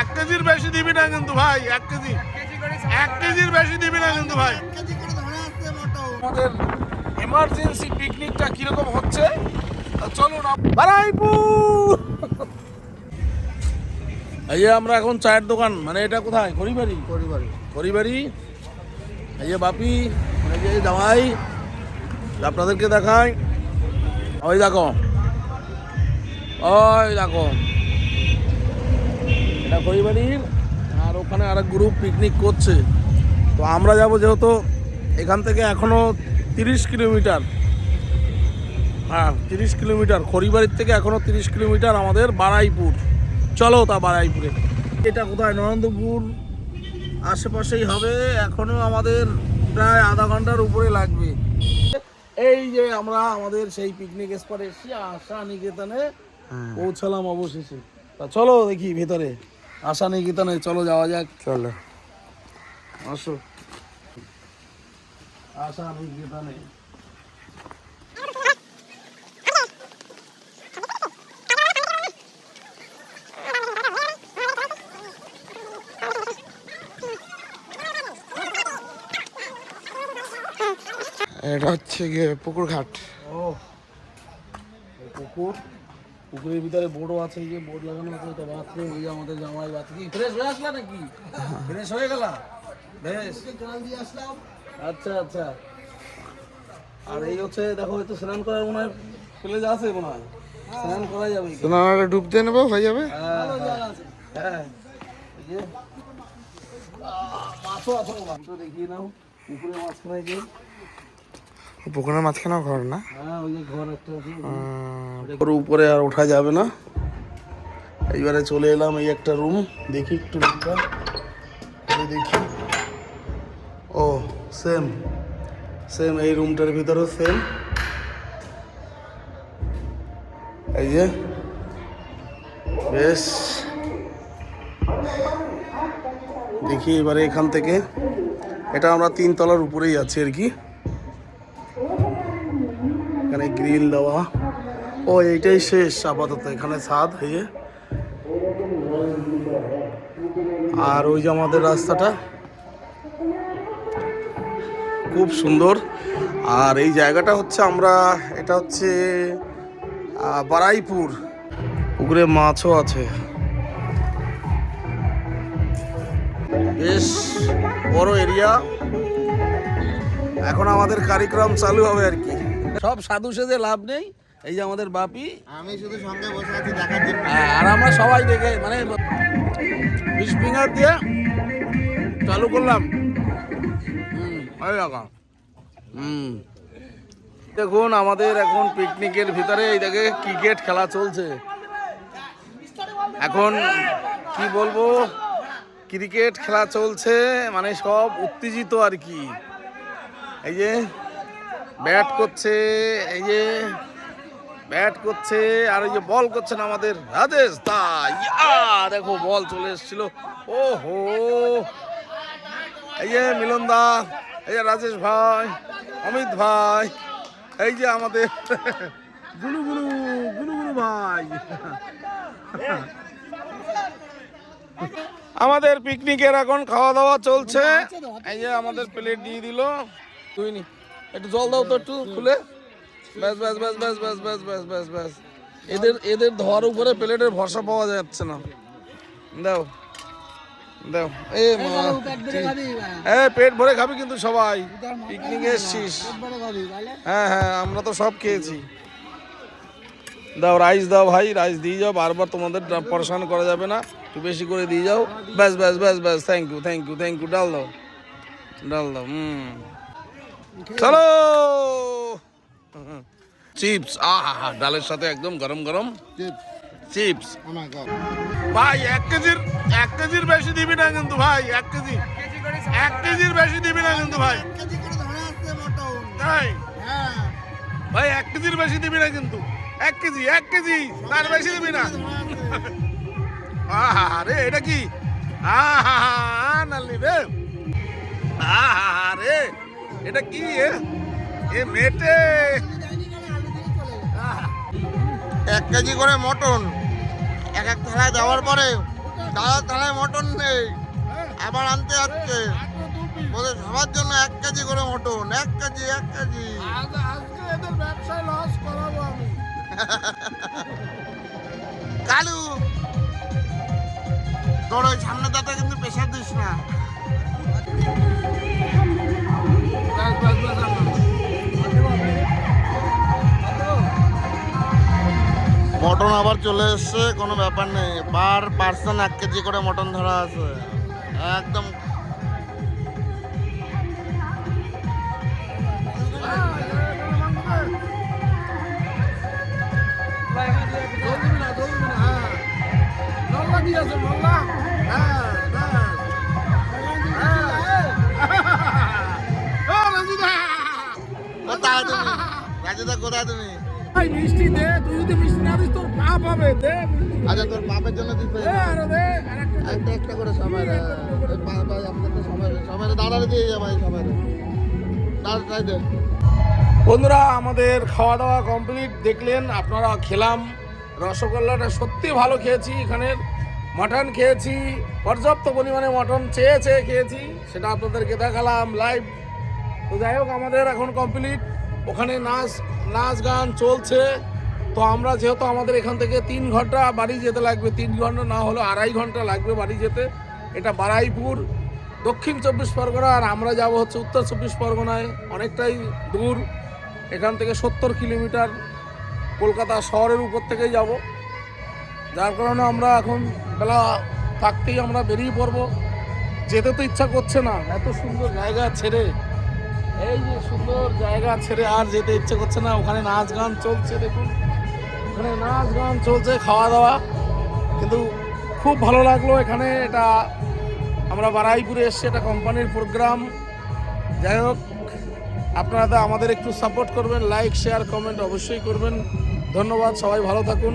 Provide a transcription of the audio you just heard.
এক কেজির বেশি দিবি না কিন্তু ভাই এক কেজি। এক কেজির বেশি দিবি না কিন্তু ভাই। আমাদের এমার্জেন্সি পিকনিকটা কীরকম হচ্ছে? চলুন বারাইপুর! এই আমরা এখন চায়ের দোকান। মানে এটা কোথায়? খড়িবাড়ি পরিবারে খড়িবাড়ি এই যে বাপি এই যে জামাই আপনাদেরকে দেখাই। ওই দেখো। ওই দেখো। এটা খড়িবাড়ির আর ওখানে আরেক গ্রুপ পিকনিক করছে। তো আমরা যাব যেহেতু এখান থেকে এখনও তিরিশ কিলোমিটার। হ্যাঁ তিরিশ কিলোমিটার। খড়িবাড়ির থেকে এখনও তিরিশ কিলোমিটার আমাদের বারাইপুর। চলো তা বারাইপুরে। এটা কোথায়? নরেন্দ্রপুর আশেপাশেই হবে। এখনও আমাদের প্রায় আধা ঘণ্টার উপরে লাগবে। এই যে আমরা আমাদের সেই পিকনিক স্পটে এসেছি আশা নিকেতনে পৌঁছালাম অবশেষে। তা চলো দেখি ভেতরে। আশা নেই চলো যাওয়া যাক। চলো। আসো। আশা নেই এটা হচ্ছে গিয়ে পুকুর ঘাট। ও পুকুর? পুকুরের ভিতরে বোর্ডও আছে যে বোর্ড লাগানো আছে তো বাথরুম যে আমাদের জামাই বাথরুম কি ফ্রেশ হয়ে আসলা নাকি? ফ্রেশ হয়ে গেলা? বেশ। আচ্ছা আচ্ছা। আর এই হচ্ছে দেখো হয়তো স্নান করার মনে হয় প্লেজ আছে মনে হয়। স্নান করা যাবে। না ডুব দিয়ে নেব হয়ে যাবে? হ্যাঁ, হ্যাঁ। হ্যাঁ। এই যে আহ, মাছও আছে। মাছও দেখিয়ে নাও। পুকুরের মাঝখানে যে পুকুরের মাঝখানেও ঘর না? হ্যাঁ ওর উপরে আর ওঠা যাবে না। এইবারে চলে এলাম এই একটা রুম দেখি একটু দেখি। ও সেম সেম এই রুমটার ভিতরেও সেম এই যে। বেশ। দেখি এবারে এখান থেকে। এটা আমরা তিন তলার উপরেই আছি আর কি। এখানে গ্রিল দেওয়া। ও, এইটাই শেষ আপাতত এখানে ছাদ হয়ে আর ওই যে আমাদের রাস্তাটা। খুব সুন্দর। আর এই জায়গাটা হচ্ছে আমরা, এটা হচ্ছে বারাইপুর। পুকুরে মাছও আছে। বেশ বড় এরিয়া এখন আমাদের কারিক্রম চালু হবে আর কি। সব সাধু সেজে লাভ নেই। এই যে আমাদের বাপি। আমি শুধু সঙ্গে বসে আছি দেখার জন্য। হ্যাঁ, আর আমরা সবাই দেখে মানে ফিশ ফিঙ্গার দিয়ে চালু করলাম। হুম ভালো লাগা হুম। দেখুন আমাদের এখন পিকনিকের ভিতরে এই দেখে ক্রিকেট খেলা চলছে। এখন কি বলব? ক্রিকেট খেলা চলছে মানে সব উত্তেজিত আর কি। এই যে ব্যাট করছে, এই যে ব্যাট করছে, আর ওই যে বল করছেন আমাদের রাজেশ দা। ইয়া, দেখো বল চলে এসেছিল। ও হো এই যে মিলন দা, এই যে রাজেশ ভাই, অমিত ভাই, এই যে আমাদের গুলু গুলু গুলু গুলু ভাই। আমাদের পিকনিকের এখন খাওয়া দাওয়া চলছে। এই যে আমাদের প্লেট দিয়ে দিল। তুই নি। একটু জল দাও তো একটু খুলে ব্যাস ব্যাস ব্যাস ব্যাস ব্যাস ব্যাস ব্যাস ব্যাস ব্যাস এদের এদের ধোয়ার উপরে প্লেটের ভরসা পাওয়া যাচ্ছে না দাও দাও এ মা এ পেট ভরে খাবি কিন্তু সবাই পিকনিক এসছিস হ্যাঁ হ্যাঁ আমরা তো সব খেয়েছি দাও রাইস দাও ভাই রাইস দিয়ে যাও বারবার তোমাদের পরেশান করা যাবে না একটু বেশি করে দিয়ে যাও ব্যাস ব্যাস ব্যাস ব্যাস thank you thank you thank you ডাল দাও ডাল দাও হুম চলো। চিপস আহা ডালের সাথে একদম গরম গরম। চিপস ভাই এক কেজির এক কেজির বেশি দিবি না কিন্তু ভাই এক কেজি। এক কেজির বেশি দিবি না কিন্তু ভাই। তাই? ভাই এক কেজির বেশি দিবি না কিন্তু। এক কেজি এক কেজি তার বেশি দিবি না। আহা রে এটা কি? আহা নালি রে। আহা রে। এটা কি এ? মেটে। এক কেজি করে মটন। এক এক থালায় দেওয়ার পরে দাদা থালায় মটন নেই। আবার আনতে যাচ্ছে। বলে সবার জন্য এক কেজি করে মটন এক কেজি এক কেজি। আজকে এদের ব্যবসায় লস করাবো আমি। কালু তোর ওই সামনে দাঁতে কিন্তু প্রেশার দিস না। মটন আবার চলে এসছে, কোনো ব্যাপার নেই। পার পার্সন এক কেজি করে মটন ধরা আছে। একদম। কোথায় তুমি? রাজুদা কোথায় তুমি? ভাই, মিষ্টি দে, তুই যদি মিষ্টি না দিস, তোর পাপ হবে, দে। আচ্ছা তোর জন্য দিতে দে, একটা একটা করে সবাই সবাই সবাই দাঁড়ালে দিয়ে সবাই দাঁড়াটাই দে। বন্ধুরা আমাদের খাওয়া দাওয়া কমপ্লিট দেখলেন আপনারা খেলাম। রসগোল্লাটা সত্যি ভালো খেয়েছি এখানের মাটন খেয়েছি পর্যাপ্ত পরিমাণে মটন চেয়ে চেয়ে খেয়েছি। সেটা আপনাদেরকে দেখালাম লাইভ তো যাই হোক, আমাদের এখন কমপ্লিট ওখানে নাচ নাচ গান চলছে। তো আমরা যেহেতু আমাদের এখান থেকে তিন ঘণ্টা বাড়ি যেতে লাগবে, তিন ঘণ্টা না হলো আড়াই ঘণ্টা লাগবে বাড়ি যেতে। এটা বারাইপুর, দক্ষিণ চব্বিশ পরগনা, আর আমরা যাব হচ্ছে উত্তর চব্বিশ পরগনায়। অনেকটাই দূর, এখান থেকে সত্তর কিলোমিটার। কলকাতা শহরের উপর থেকেই যাব। যার কারণে আমরা এখন বেলা থাকতেই আমরা বেরিয়ে পড়ব। যেতে তো ইচ্ছা করছে না, এত সুন্দর জায়গা ছেড়ে। এই যে সুন্দর জায়গা ছেড়ে আর যেতে ইচ্ছে করছে না, ওখানে নাচ গান চলছে দেখুন। ওখানে নাচ গান চলছে, খাওয়া দাওয়া। কিন্তু খুব ভালো লাগল এখানে, এটা আমরা বারাইপুরে এসছি, এটা কোম্পানির প্রোগ্রাম। যাই হোক, আপনারা তো আমাদের একটু সাপোর্ট করবেন লাইক শেয়ার কমেন্ট অবশ্যই করবেন। ধন্যবাদ, সবাই ভালো থাকুন।